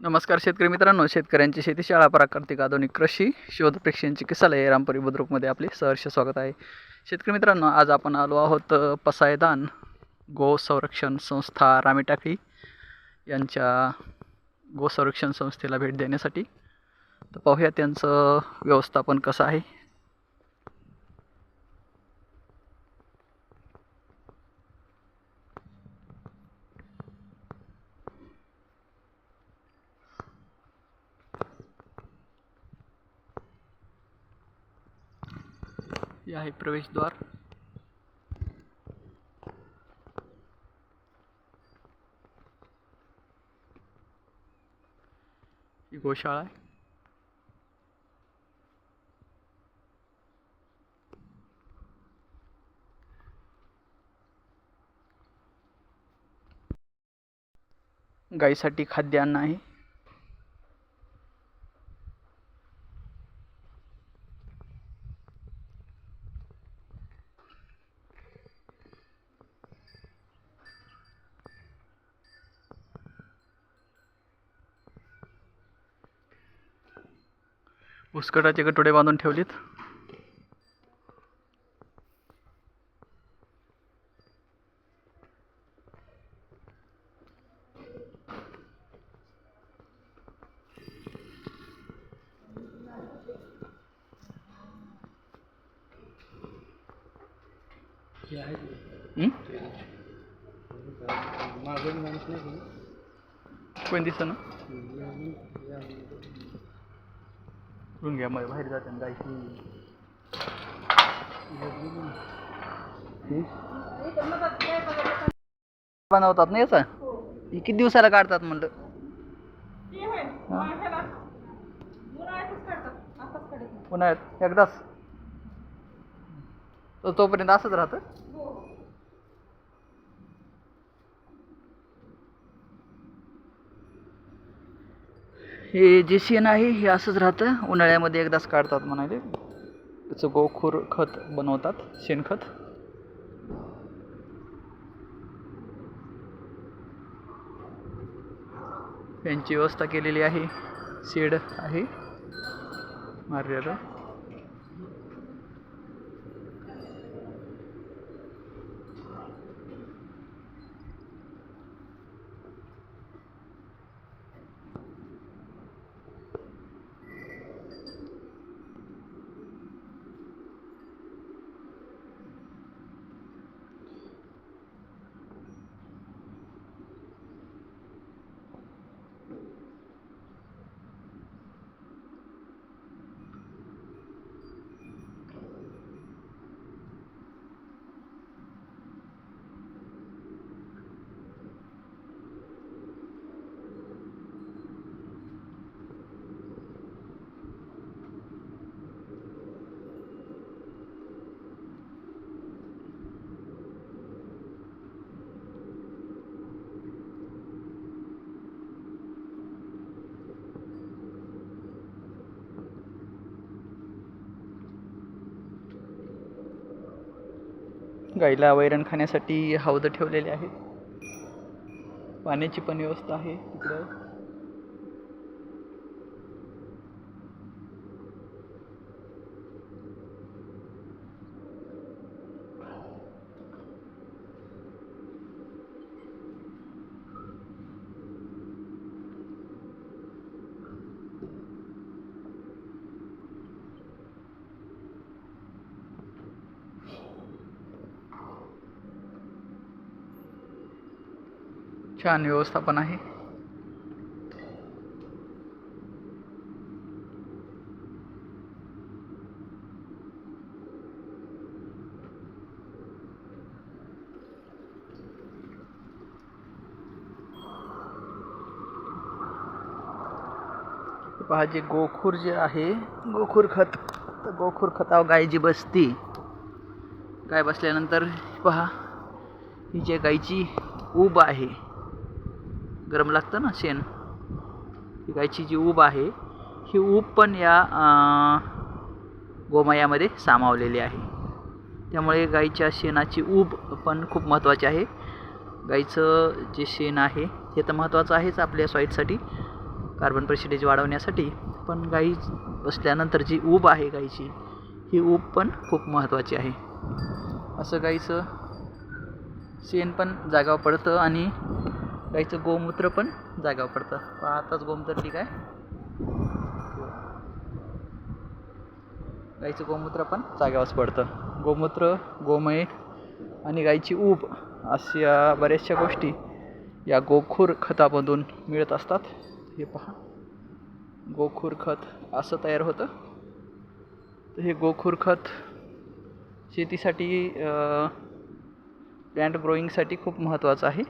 नमस्कार शेतकरी मित्रांनो शेतकऱ्यांची शेती शाळा प्राकृतिक आधुनिक कृषी शोध प्रेक्षांची किसालय रामपुरी बुद्रुकमध्ये आपले सहर्ष स्वागत आहे. शेतकरी मित्रांनो आज आपण आलो आहोत पसायदान गो संरक्षण संस्था रामेटाकळी यांच्या गो संरक्षण संस्थेला भेट देण्यासाठी. तर पाहूया त्यांचं व्यवस्थापन कसं आहे. हे आहे प्रवेशद्वार ही गोशाळा आहे गाईसाठी खाद्य अन्न आहे. उसकटाचे गटोडे बांधून ठेवलेत. कोण दिसत ना? करून घ्या मग बाहेर जाते जायची बनवतात ना याचा किती दिवसाला काढतात म्हणलं उन्हाळ्यात एकदाच तर तोपर्यंत असंच राहतं हे जे शेण आहे हे असंच राहतं. उन्हाळ्यामध्ये एकदाच काढतात म्हणाले त्याचं गोखूर खत बनवतात शेणखत यांची व्यवस्था केलेली आहे. शेड आहे. मारलेलं. गाईला वैरण खाण्यासाठी हौदं ठेवलेले आहेत. पाण्याची पण व्यवस्था आहे तिकडं छान व्यवस्थापन आहे. पहा जे गोखूर जे आहे गोखूर खत. तर गोखूर खतावर गाय जी बसती. गाय बसल्यानंतर पहा ही जे गायची ऊब आहे गरम लागतं ना शेण. ही गायची जी ऊब आहे ही ऊब पण या गोमयामध्ये सामावलेली आहे. त्यामुळे गाईच्या शेणाची ऊब पण खूप महत्त्वाची आहे. गाईचं जे शेण आहे हे तर महत्त्वाचं आहेच आपल्या सॉईटसाठी कार्बन पर्सेंटेज वाढवण्यासाठी. पण गाई बसल्यानंतर जी ऊब आहे गाईची ही ऊब पण खूप महत्त्वाची आहे. असं गाईचं शेण पण जागावर पडतं आणि गाईचं गोमूत्र पण जागा पडतं. पहा आताच गोमूत्र ठीक आहे गाईचं गोमूत्र पण जाग्यावरच पडतं. गोमूत्र गोमय आणि गाईची ऊब अशा बऱ्याचशा गोष्टी या गोखूर खतामधून मिळत असतात. हे पहा. गोखूर खत असं तयार होतं. तर हे गोखूर खत शेतीसाठी प्लॅन्ट ग्रोईंगसाठी खूप महत्त्वाचं आहे.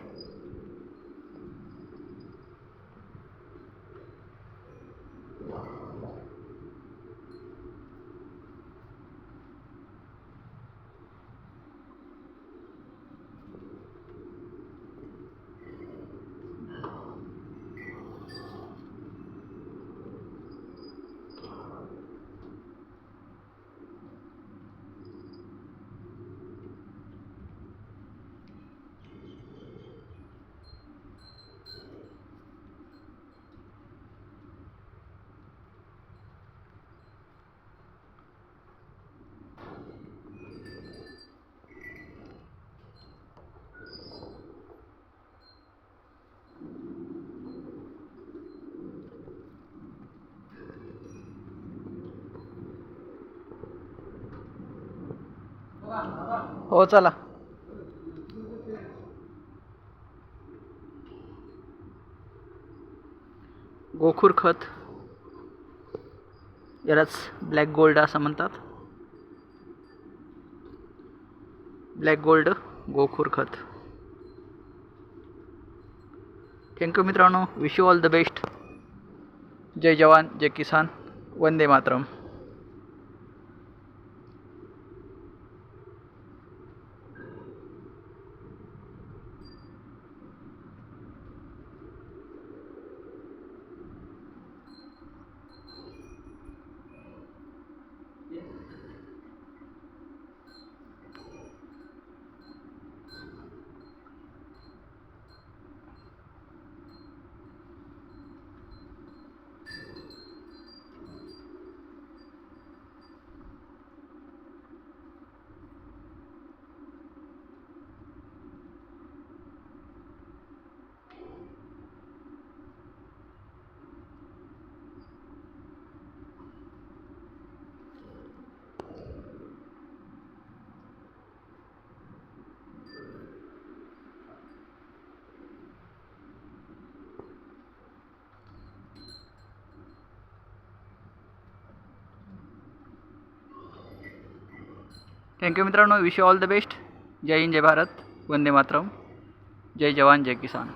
हो चला. गोखूर खत. यालाच ब्लॅक गोल्ड असं म्हणतात. ब्लॅक गोल्ड गोखूर खत. थँक्यू मित्रांनो. Wish you all the best जय जवान जय किसान. वंदे मातरम. थँक्यू मित्रांनो. Wish you all the best जय हिंद जय भारत. वंदे मातरम. जय जवान जय किसान.